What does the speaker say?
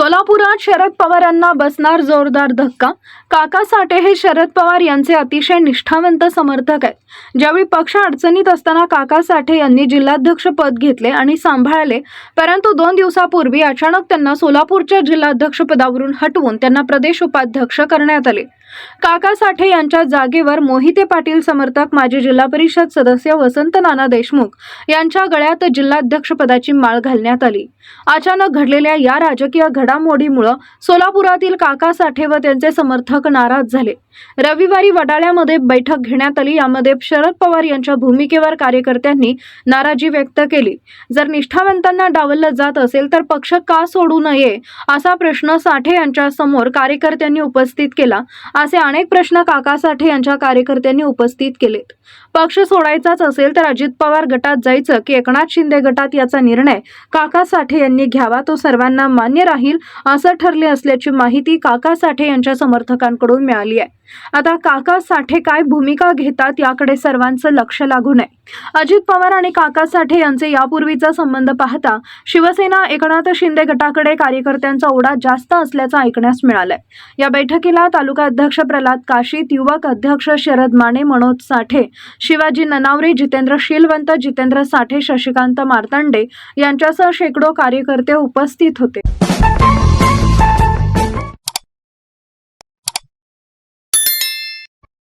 सोलापुरात शरद पवारांना बसणार जोरदार धक्का. काका साठे हे शरद पवार यांचे अतिशय निष्ठावंत समर्थक आहेत. ज्यावेळी पक्ष अडचणीत असताना काका साठे यांनी जिल्हाध्यक्ष पद घेतले आणि सांभाळले परंतु दोन दिवसापूर्वी अचानक त्यांना सोलापूरच्या जिल्हाध्यक्ष पदावरून हटवून त्यांना प्रदेश उपाध्यक्ष करण्यात आले. काका साठे यांच्या जागेवर मोहिते पाटील समर्थक माजी जिल्हा परिषद सदस्य वसंत नाना देशमुख यांच्या गळ्यात जिल्हाध्यक्ष पदाची माळ घालण्यात आली. अचानक घडलेल्या या राजकीय घडामोडीमुळं सोलापुरातील काका साठे व त्यांचे समर्थक नाराज झाले. रविवारी वडाळ्यामध्ये बैठक घेण्यात आली. यामध्ये शरद पवार यांच्या भूमिकेवर कार्यकर्त्यांनी नाराजी व्यक्त केली. जर निष्ठावंतांना डावललं जात असेल तर पक्ष का सोडू नये असा प्रश्न साठे यांच्या समोर कार्यकर्त्यांनी उपस्थित केला. असे अनेक प्रश्न काका साठे यांच्या कार्यकर्त्यांनी उपस्थित केलेत. पक्ष सोडायचाच असेल तर अजित पवार गटात जायचं की एकनाथ शिंदे गटात याचा निर्णय काका साठे यांनी घ्यावा तो सर्वांना मान्य राहील असं ठरले असल्याची माहिती काका साठे यांच्या समर्थकांकडून मिळाली आहे. आता काका साठे काय भूमिका घेतात याकडे सर्वांचं लक्ष लागू नये. अजित पवार आणि काका साठे यांचे यापूर्वीचा संबंध पाहता शिवसेना एकनाथ शिंदे गटाकडे कार्यकर्त्यांचा ओढा जास्त असल्याचं ऐकण्यास मिळालंय. या बैठकीला तालुका अध्यक्ष प्रल्हाद काशीत युवक अध्यक्ष शरद माने मनोज साठे शिवाजी ननावरे जितेंद्र शीलवंत जितेंद्र साठे शशिकांत मार्तंडे यांच्यासह शेकडो कार्यकर्ते उपस्थित होते.